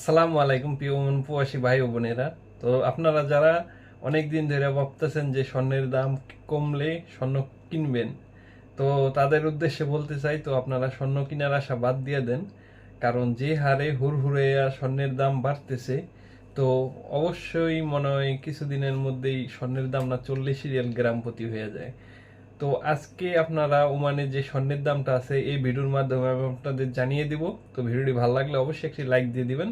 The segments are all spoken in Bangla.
আসসালামু আলাইকুম প্রিয় প্রবাসী ভাই ও বোনেরা। তো আপনারা যারা অনেক দিন ধরে ভাবতেছেন যে স্বর্ণের দাম কমলে স্বর্ণ কিনবেন, তো তাদের উদ্দেশ্যে বলতে চাই, তো আপনারা স্বর্ণ কেনার আশা বাদ দিয়ে দেন, কারণ যে হারে হুড়হুড়ে স্বর্ণের দাম বাড়তেছে, তো অবশ্যই মনে হয় কিছুদিনের মধ্যেই স্বর্ণের দাম না চল্লিশ রিয়াল গ্রাম প্রতি হয়ে যায়। তো আজকে আপনারা ওমানে যে স্বর্ণের দামটা আছে, এই ভিডিওর মাধ্যমে আমি আপনাদের জানিয়ে দিব। তো ভিডিওটি ভালো লাগলে অবশ্যই একটি লাইক দিয়ে দিবেন।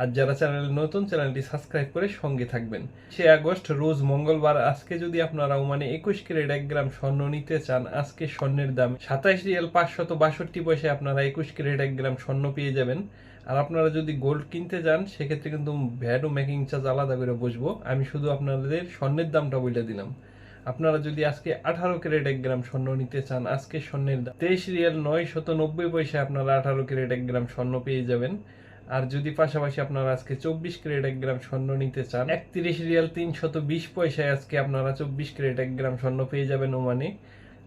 আর যারা চ্যানেল নতুন, চ্যানেলটি সাবস্ক্রাইব করে সঙ্গে থাকবেন। সে আগস্ট, রোজ মঙ্গলবার, আজকে যদি আপনারা ওমানে একুশ ক্যারেট এক গ্রাম স্বর্ণ নিতে চান, আজকে স্বর্ণের দাম সাতাইশ রিয়াল পাঁচশত বাষট্টি পয়সায় আপনারা একুশ ক্যারেট এক গ্রাম স্বর্ণ পেয়ে যাবেন। আর আপনারা যদি গোল্ড কিনতে চান, সেক্ষেত্রে কিন্তু ভ্যাট ও মেকিং চার্জ আলাদা করে বসবো। আমি শুধু আপনাদের স্বর্ণের দামটা বলে দিলাম। আপনারা যদি আজকে আঠারো ক্যারেট এক গ্রাম স্বর্ণ নিতে চান, আজকে স্বর্ণের দাম তেইশ রিয়াল নয় শত নব্বই পয়সায় আপনারা আঠারো ক্যারেট এক গ্রাম স্বর্ণ পেয়ে যাবেন। আর যদি পাশাপাশি আপনারা আজকে চব্বিশ ক্যারেট এক গ্রাম স্বর্ণ নিতে চান, একত্রিশ রিয়াল তিনশত বিশ পয়সায় আজকে আপনারা চব্বিশ ক্যারেট এক গ্রাম স্বর্ণ পেয়ে যাবেন ওমানে।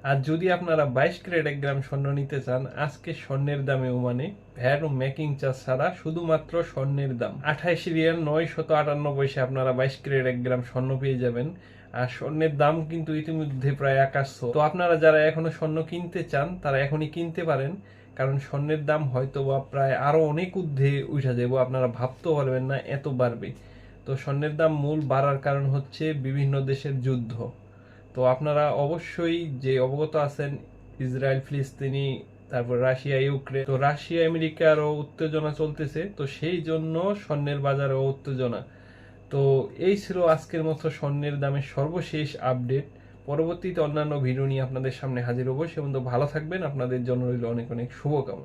আর যদি আপনারা বাইশ ক্যারেট এক গ্রাম স্বর্ণ নিতে চান, আজকে স্বর্ণের দামে ওমানে ভ্যাট ও মেকিং চার্জ ছাড়া শুধুমাত্র স্বর্ণের দাম। আঠাইশ রিয়াল নয় শত আটান্ন পয়সায় আপনারা বাইশ ক্যারেট এক গ্রাম স্বর্ণ পেয়ে যাবেন। আর স্বর্ণের দাম কিন্তু ইতিমধ্যে প্রায় আকাশ তো আপনারা যারা এখনও স্বর্ণ কিনতে চান, তারা এখনই কিনতে পারেন, কারণ স্বর্ণের দাম হয়তো বা প্রায় আরও অনেক ঊর্ধ্বে উঠে যাব, আপনারা ভাবতেও পারবেন না, এত বাড়বে। তো স্বর্ণের দাম মূল বাড়ার কারণ হচ্ছে বিভিন্ন দেশের যুদ্ধ। তো আপনারা অবশ্যই যে অবগত আছেন ইসরায়েল, ফিলিস্তিনি, তারপর রাশিয়া, ইউক্রেন, তো রাশিয়া, আমেরিকারও উত্তেজনা চলতেছে, তো সেই জন্য স্বর্ণের বাজারেও উত্তেজনা। তো এই ছিল আজকের মতো স্বর্ণের দামের সর্বশেষ আপডেট। পরবর্তীতে অন্যান্য ভিডিও নিয়ে আপনাদের সামনে হাজির হব। সে পর্যন্ত ভালো থাকবেন। আপনাদের জন্য রইল অনেক অনেক শুভকামনা।